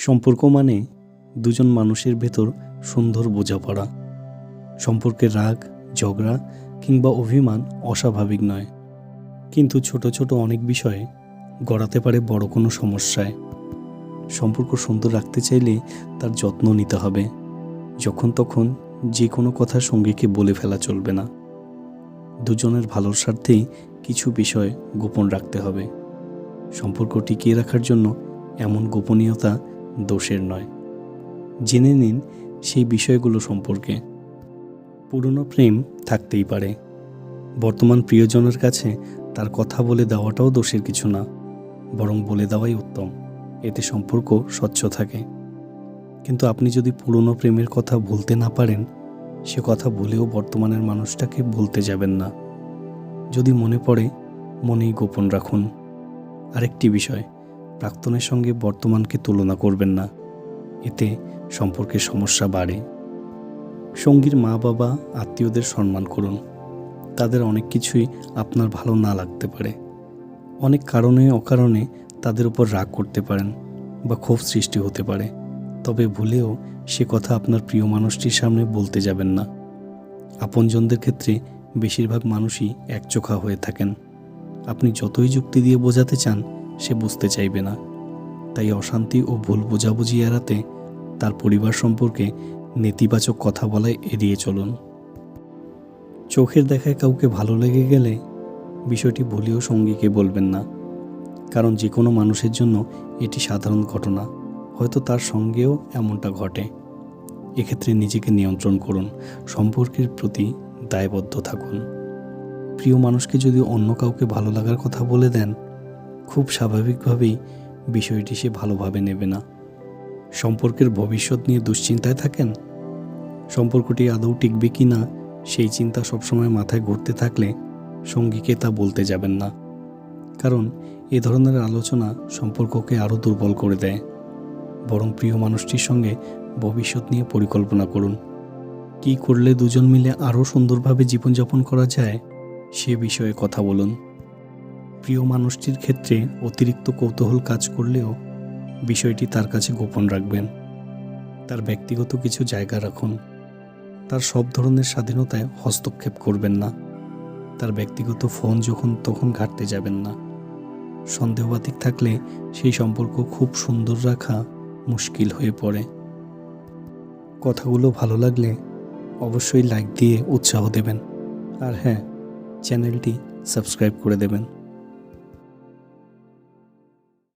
সম্পর্ক মানে দুজন মানুষের ভেতর সুন্দর বোঝাপড়া। সম্পর্কের রাগ, ঝগড়া কিংবা অভিমান অস্বাভাবিক নয়। কিন্তু ছোট ছোট অনেক বিষয়ে গড়াতে পারে বড় কোনো সমস্যায়। সম্পর্ক সুন্দর রাখতে চাইলে তার যত্ন নিতে হবে। যখন তখন যে কোনো কথা সঙ্গীকে বলে ফেলা চলবে না। দুজনের ভালোর স্বার্থেই কিছু বিষয় গোপন রাখতে হবে। সম্পর্ক টিকিয়ে রাখার জন্য এমন গোপনীয়তা দোষের নয়। জেনে নিন সেই বিষয়গুলো সম্পর্কে। পুরনো প্রেম থাকতেই পারে। বর্তমান প্রিয়জনের কাছে তার কথা বলে দেওয়াটাও দোষের কিছু না, বরং বলে দেওয়াই উত্তম। এতে সম্পর্ক স্বচ্ছ থাকে। কিন্তু আপনি যদি পুরনো প্রেমের কথা ভুলতে না পারেন, সে কথা ভুলেও বর্তমানের মানুষটাকে ভুলতে যাবেন না। যদি মনে পড়ে, মনেই গোপন রাখুন। আরেকটি বিষয় প্রাক্তনের সঙ্গে বর্তমানকে তুলনা করবেন না। এতে সম্পর্কের সমস্যা বাড়ে। সঙ্গীর মা বাবা, আত্মীয়দের সম্মান করুন। তাদের অনেক কিছুই আপনার ভালো না লাগতে পারে। অনেক কারণে অকারণে তাদের উপর রাগ করতে পারেন বা ক্ষোভ সৃষ্টি হতে পারে। তবে ভুলেও সে কথা আপনার প্রিয় মানুষটির সামনে বলতে যাবেন না। আপনজনদের ক্ষেত্রে বেশিরভাগ মানুষই একচোখা হয়ে থাকেন। আপনি যতই যুক্তি দিয়ে বোঝাতে চান সে বুঝতে চাইবে না। তাই অশান্তি ও ভুল বোঝাবুঝি এড়াতে তার পরিবার সম্পর্কে নেতিবাচক কথা বলায় এড়িয়ে চলুন। চোখের দেখায় কাউকে ভালো লেগে গেলে বিষয়টি ভুলেও সঙ্গীকে বলবেন না। কারণ যে কোনো মানুষের জন্য এটি সাধারণ ঘটনা। হয়তো তার সঙ্গেও এমনটা ঘটে। এক্ষেত্রে নিজেকে নিয়ন্ত্রণ করুন। সম্পর্কের প্রতি দায়বদ্ধ থাকুন। প্রিয় মানুষকে যদি অন্য কাউকে ভালো লাগার কথা বলে দেন খুব স্বাভাবিকভাবেই বিষয়টি সে ভালোভাবে নেবে না। সম্পর্কের ভবিষ্যৎ নিয়ে দুশ্চিন্তায় থাকেন? সম্পর্কটি আদৌ টিকবে কি না, সেই চিন্তা সবসময় মাথায় ঘুরতে থাকলে সঙ্গীকে তা বলতে যাবেন না। কারণ এ ধরনের আলোচনা সম্পর্ককে আরও দুর্বল করে দেয়। বরং প্রিয় মানুষটির সঙ্গে ভবিষ্যৎ নিয়ে পরিকল্পনা করুন। কী করলে দুজন মিলে আরও সুন্দরভাবে জীবনযাপন করা যায়, সে বিষয়ে কথা বলুন। প্রিয় মানুষটির ক্ষেত্রে অতিরিক্ত কৌতূহল কাজ করলেও বিষয়টি তার কাছে গোপন রাখবেন। তার ব্যক্তিগত কিছু জায়গা রাখুন। তার সব ধরনের স্বাধীনতায় হস্তক্ষেপ করবেন না। তার ব্যক্তিগত ফোন যখন তখন ঘাটতে যাবেন না। সন্দেহবাতিক থাকলে সেই সম্পর্ক খুব সুন্দর রাখা মুশকিল হয়ে পড়ে। কথাগুলো ভালো লাগলে অবশ্যই লাইক দিয়ে উৎসাহ দেবেন। আর হ্যাঁ চ্যানেলটি সাবস্ক্রাইব করে দেবেন।